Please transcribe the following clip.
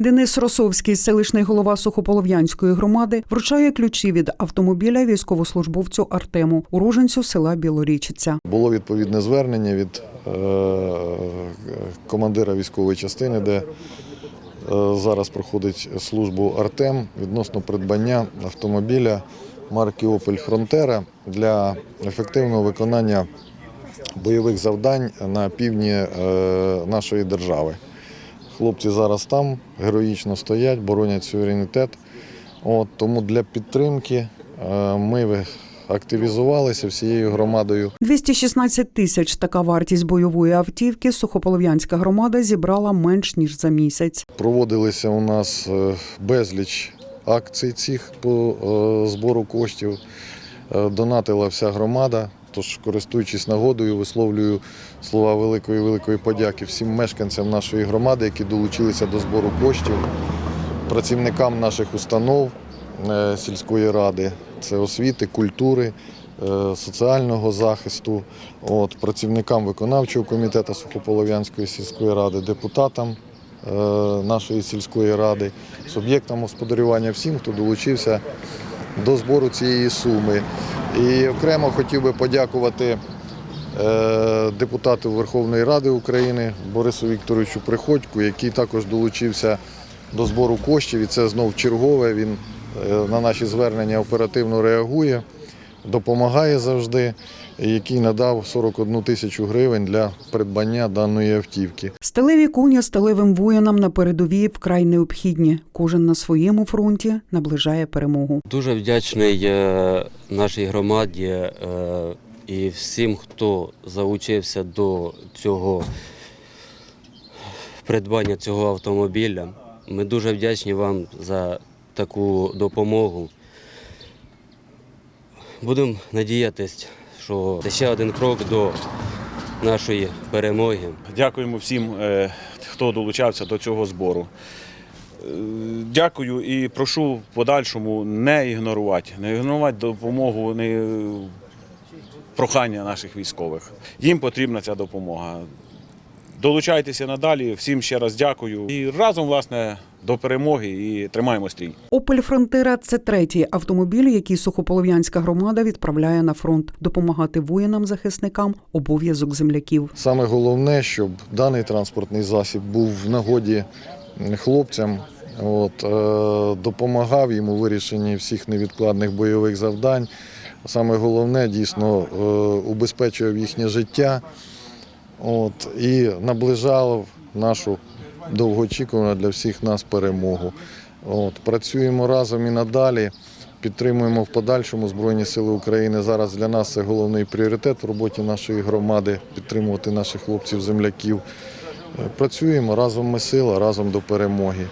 Денис Росовський, селищний голова Сухополов'янської громади, вручає ключі від автомобіля військовослужбовцю Артему, уроженцю села Білорічиця. Було відповідне звернення від е, командира військової частини, де е, зараз проходить службу Артем відносно придбання автомобіля марки Opel Frontera для ефективного виконання бойових завдань на півдні е, нашої держави. Хлопці зараз там героїчно стоять, боронять суверенітет. От, тому для підтримки е, ми активізувалися всією громадою. 216 тисяч така вартість бойової автівки Сухополов'янська громада зібрала менш ніж за місяць. Проводилися у нас е, безліч акцій цих по е, збору коштів. Донатила вся громада. Тож, користуючись нагодою, висловлюю слова великої великої подяки всім мешканцям нашої громади, які долучилися до збору коштів, працівникам наших установ е, сільської ради, це освіти, культури, е, соціального захисту, от, працівникам виконавчого комітету Сухополов'янської сільської ради, депутатам е, нашої сільської ради, суб'єктам господарювання, всім, хто долучився до збору цієї суми. І окремо хотів би подякувати е, депутату Верховної Ради України Борису Вікторовичу Приходьку, який також долучився до збору коштів. І це знов чергове. Він е, на наші звернення оперативно реагує, допомагає завжди, який надав 41 тисячу гривень для придбання даної автівки. Сталеві коні сталевим воїнам на передовій вкрай необхідні. Кожен на своєму фронті наближає перемогу. Дуже вдячний нашій громаді е, і всім, хто залучився до цього придбання цього автомобіля. Ми дуже вдячні вам за таку допомогу. Будемо надіятися, що це ще один крок до нашої перемоги. Дякуємо всім, е, хто долучався до цього збору. Е, Дякую і прошу в подальшому не ігнорувати, не ігнорувати допомогу, не прохання наших військових. Їм потрібна ця допомога. Долучайтеся надалі. Всім ще раз дякую. І разом, власне, до перемоги і тримаємо стрій. Опель Фронтера це третій автомобіль, який Сухополов'янська громада відправляє на фронт допомагати воїнам-захисникам обов'язок земляків. Саме головне, щоб даний транспортний засіб був в нагоді хлопцям, от, е, допомагав їм у вирішенні всіх невідкладних бойових завдань. Саме головне дійсно е, убезпечував їхнє життя от, і наближало нашу довгоочікувану для всіх нас перемогу. От, працюємо разом і надалі. Підтримуємо в подальшому Збройні Сили України. Зараз для нас це головний пріоритет в роботі нашої громади підтримувати наших хлопців-земляків. Е, Працюємо разом ми сила, разом до перемоги.